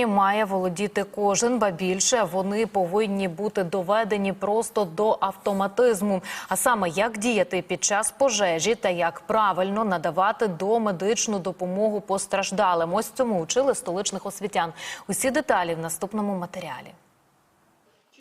озброєнні має володіти кожен, ба більше вони повинні бути доведені просто до автоматизму. А саме як діяти під час пожежі та як правильно надавати домедичну допомогу постраждалим. Ось цьому учили столичних освітян. Усі деталі в наступному матеріалі.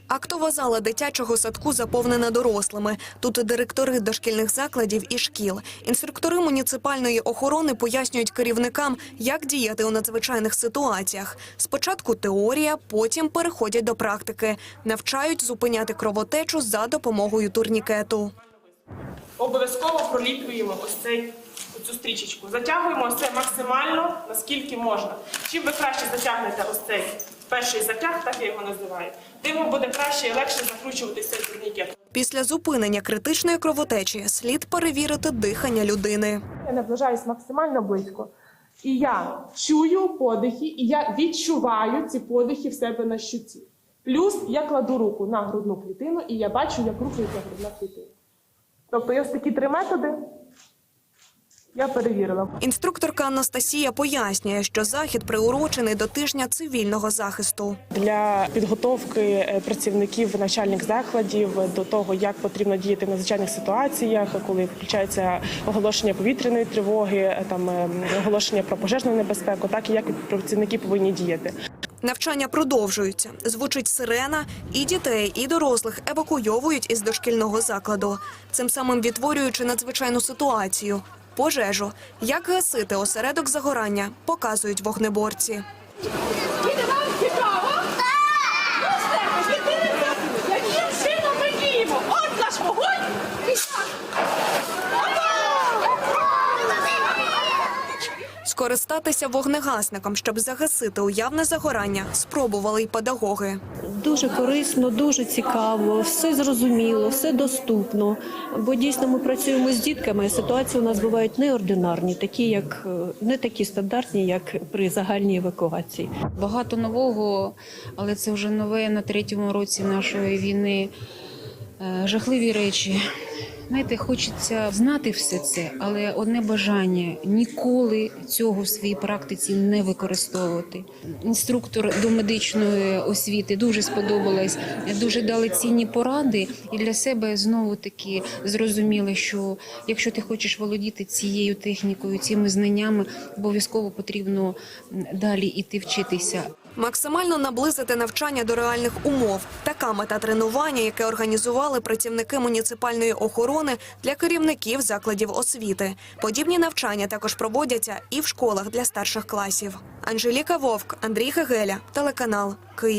Актова зала дитячого садку заповнена дорослими. Тут і директори дошкільних закладів і шкіл. Інструктори муніципальної охорони пояснюють керівникам, як діяти у надзвичайних ситуаціях. Спочатку теорія, потім переходять до практики. Навчають зупиняти кровотечу за допомогою турнікету. обов'язково проліплюємо ось цей цю стрічечку. Затягуємо це максимально, наскільки можна. Чим ви краще затягнете ось цей перший затяг, так я його називаю, тим буде краще і легше закручуватися цей турнікет. Після зупинення критичної кровотечі слід перевірити дихання людини. Я наближаюсь максимально близько. І я чую подихи, і я відчуваю ці подихи в себе на щуці. Плюс я кладу руку на грудну клітину, і я бачу, як рухається грудна клітина. Тобто ось такі три методи я перевірила. Інструкторка Анастасія пояснює, що захід приурочений до тижня цивільного захисту. для підготовки е, працівників навчальних закладів до того, як потрібно діяти в надзвичайних ситуаціях, коли включається оголошення повітряної тривоги, е, там е, оголошення про пожежну небезпеку, так і як працівники повинні діяти. Навчання продовжуються. Звучить сирена, і дітей, і дорослих евакуйовують із дошкільного закладу, цим самим відтворюючи надзвичайну ситуацію. Пожежу, як гасити осередок загорання, показують вогнеборці. Скористатися вогнегасником, щоб загасити уявне загорання, спробували й педагоги. Дуже корисно, дуже цікаво, все зрозуміло, все доступно. Бо дійсно ми працюємо з дітками. і Ситуації у нас бувають неординарні, такі як е, не такі стандартні, як при загальній евакуації. Багато нового, але це вже нове на третьому році нашої війни. Е, Жахливі речі. Знаєте, хочеться знати все це, але одне бажання ніколи цього в своїй практиці не використовувати. Інструктор до медичної освіти дуже сподобалась, дуже дали цінні поради, і для себе знову таки зрозуміли, що якщо ти хочеш володіти цією технікою, цими знаннями, обов'язково потрібно далі іти вчитися. Максимально наблизити навчання до реальних умов. Така мета тренування, яке організували працівники муніципальної охорони для керівників закладів освіти. Подібні навчання також проводяться і в школах для старших класів. Анжеліка Вовк, Андрій Гегеля, телеканал Київ.